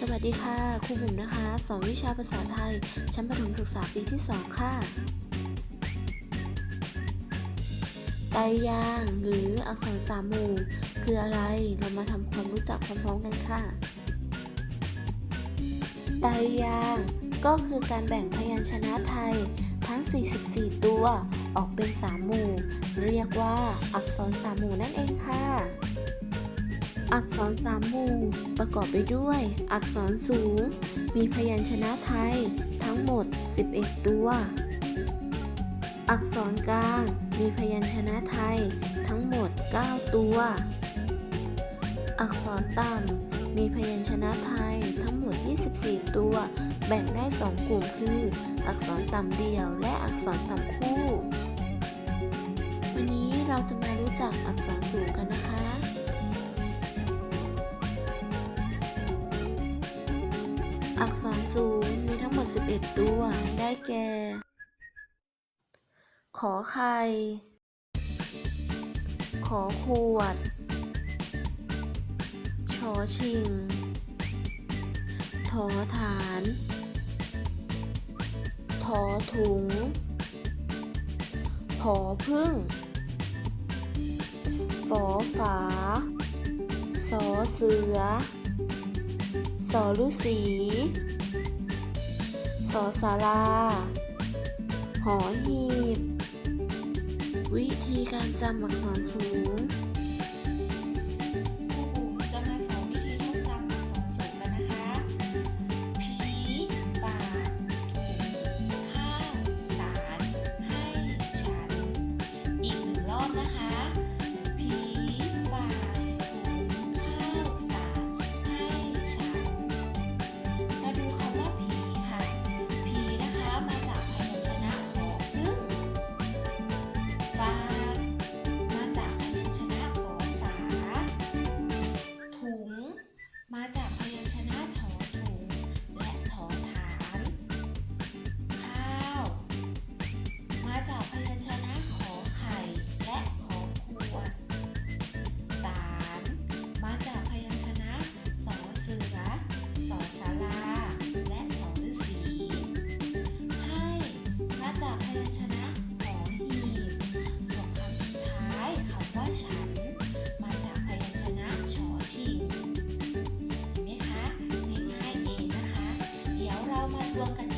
สวัสดีค่ะครูบุ๋มนะคะสอนวิชาภาษาไทย ชั้นประถมศึกษาปีที่ 2 ค่ะไตยางหรืออักษรสามหมู่คืออะไร เรามาทำความรู้จักพร้อมๆกันค่ะ ไตยางก็คือการแบ่งพยัญชนะไทยทั้ง 44 ตัว ออกเป็นสามหมู่ เรียกว่าอักษรสามหมู่นั่นเองค่ะ อักษรสามหมู่ประกอบไปด้วย อักษรสูง มีพยัญชนะไทยทั้งหมด 11 ตัว อักษรกลาง มีพยัญชนะไทยทั้งหมด 9 ตัว อักษรต่ำ มีพยัญชนะไทยทั้งหมด 24 ตัว แบ่งได้ 2 กลุ่มคือ อักษรต่ำเดี่ยวและอักษรต่ำคู่ วันนี้เราจะมารู้จักอักษร อักษรสูงมีทั้งหมด 11 ตัว ได้แก่ ขอไข่ ขอขวด ชอชิง ทอฐาน ทอถุง ผอพึ่ง ฝอฝา สอเสือ สอฤาษีสอสาราหอหีบ วิธีการจำอักษรสูง ฉัน มาจากพยัญชนะชอชิงเห็นไหมคะง่ายๆเองนะคะ เดี๋ยวเรามาทวงกัน